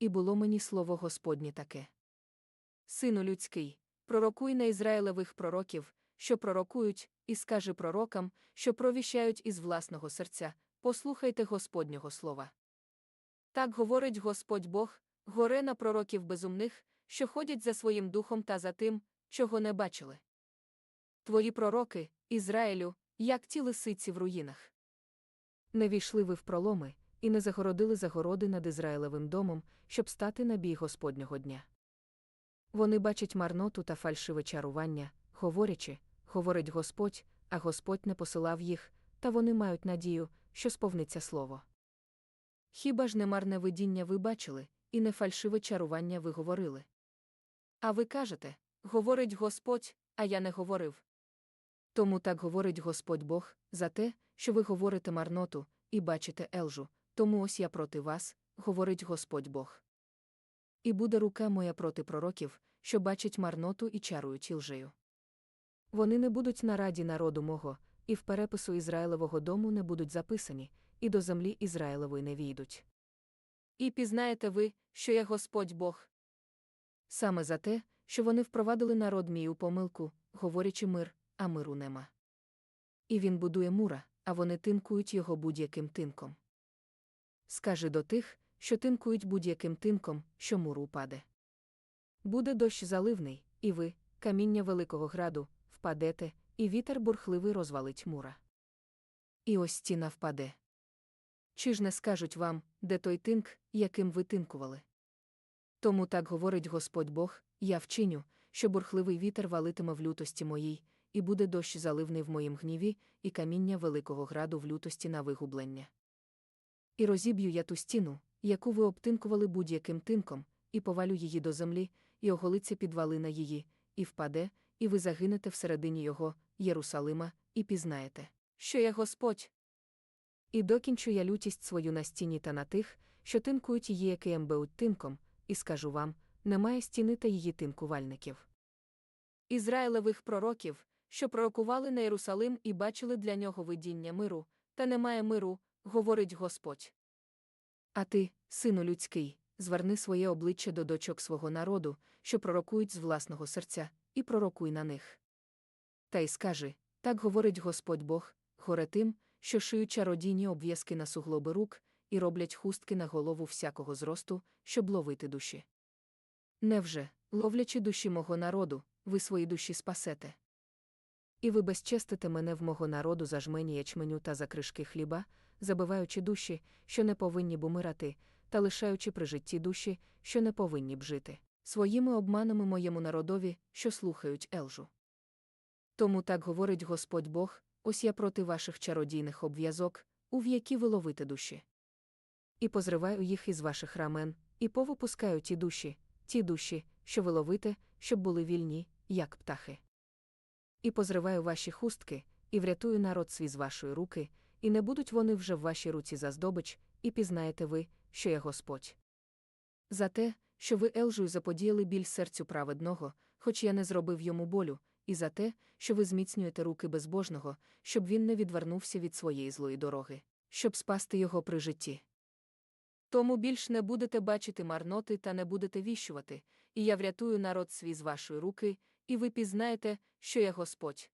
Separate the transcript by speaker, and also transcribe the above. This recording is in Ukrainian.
Speaker 1: і було мені слово Господнє таке. Сину людський, пророкуй на Ізраїлевих пророків, що пророкують, і скажи пророкам, що провіщають із власного серця, послухайте Господнього слова. Так говорить Господь Бог, горе на пророків безумних, що ходять за своїм духом та за тим, чого не бачили. Твої пророки, Ізраїлю, як ті лисиці в руїнах. Не війшли ви в проломи, і не загородили загороди над Ізраїлевим домом, щоб стати на бій Господнього дня. Вони бачать марноту та фальшиве чарування, говорячи, говорить Господь, а Господь не посилав їх, та вони мають надію, що сповниться слово. Хіба ж не марне видіння ви бачили, і не фальшиве чарування ви говорили? А ви кажете, говорить Господь, а я не говорив. Тому так говорить Господь Бог, за те, що ви говорите марноту, і бачите елжу, тому ось я проти вас, говорить Господь Бог. І буде рука моя проти пророків, що бачать марноту і чарують ілжею. Вони не будуть на раді народу мого, і в перепису Ізраїлевого дому не будуть записані, і до землі Ізраїлевої не війдуть. І пізнаєте ви, що я Господь Бог. Саме за те, що вони впровадили народ мій у помилку, говорячи мир, а миру нема. І він будує мура, а вони тинкують його будь-яким тинком. Скажи до тих, що тинкують будь-яким тинком, що мур упаде. Буде дощ заливний, і ви, каміння Великого граду, впадете, і вітер бурхливий розвалить мура. І ось стіна впаде. Чи ж не скажуть вам, де той тинк, яким ви тинкували? Тому так говорить Господь Бог, я вчиню, що бурхливий вітер валитиме в лютості моїй, і буде дощ заливний в моїм гніві, і каміння Великого граду в лютості на вигублення. І розіб'ю я ту стіну, яку ви обтинкували будь-яким тинком, і повалю її до землі, і оголиться підвалина її, і впаде, і ви загинете всередині його, Єрусалима, і пізнаєте, що я Господь. І докінчу я лютість свою на стіні та на тих, що тинкують її яким беуть тинком, і скажу вам немає стіни та її тинкувальників. Ізраїлевих пророків, що пророкували на Єрусалим і бачили для нього видіння миру, та немає миру, говорить Господь. А ти, сину людський, зверни своє обличчя до дочок свого народу, що пророкують з власного серця, і пророкуй на них. Та й скажи так говорить Господь Бог, горе тим, що шиють чародійні обв'язки на суглоби рук, і роблять хустки на голову всякого зросту, щоб ловити душі. Невже, ловлячи душі мого народу, ви свої душі спасете? І ви безчестите мене в мого народу за жмені ячменю та за кришки хліба, забиваючи душі, що не повинні б умирати, та лишаючи при житті душі, що не повинні б жити, своїми обманами моєму народові, що слухають елжу. Тому так говорить Господь Бог, ось я проти ваших чародійних обв'язок, у в'які ви ловите душі. І позриваю їх із ваших рамен, і повипускаю ті душі, ті душі, що ви ловите, щоб були вільні, як птахи. І позриваю ваші хустки, і врятую народ свій з вашої руки, і не будуть вони вже в вашій руці за здобич, і пізнаєте ви, що я Господь. За те, що ви Елжую заподіяли біль серцю праведного, хоч я не зробив йому болю, і за те, що ви зміцнюєте руки безбожного, щоб він не відвернувся від своєї злої дороги, щоб спасти його при житті. Тому більш не будете бачити марноти та не будете віщувати, і я врятую народ свій з вашої руки, і ви пізнаєте, що я Господь.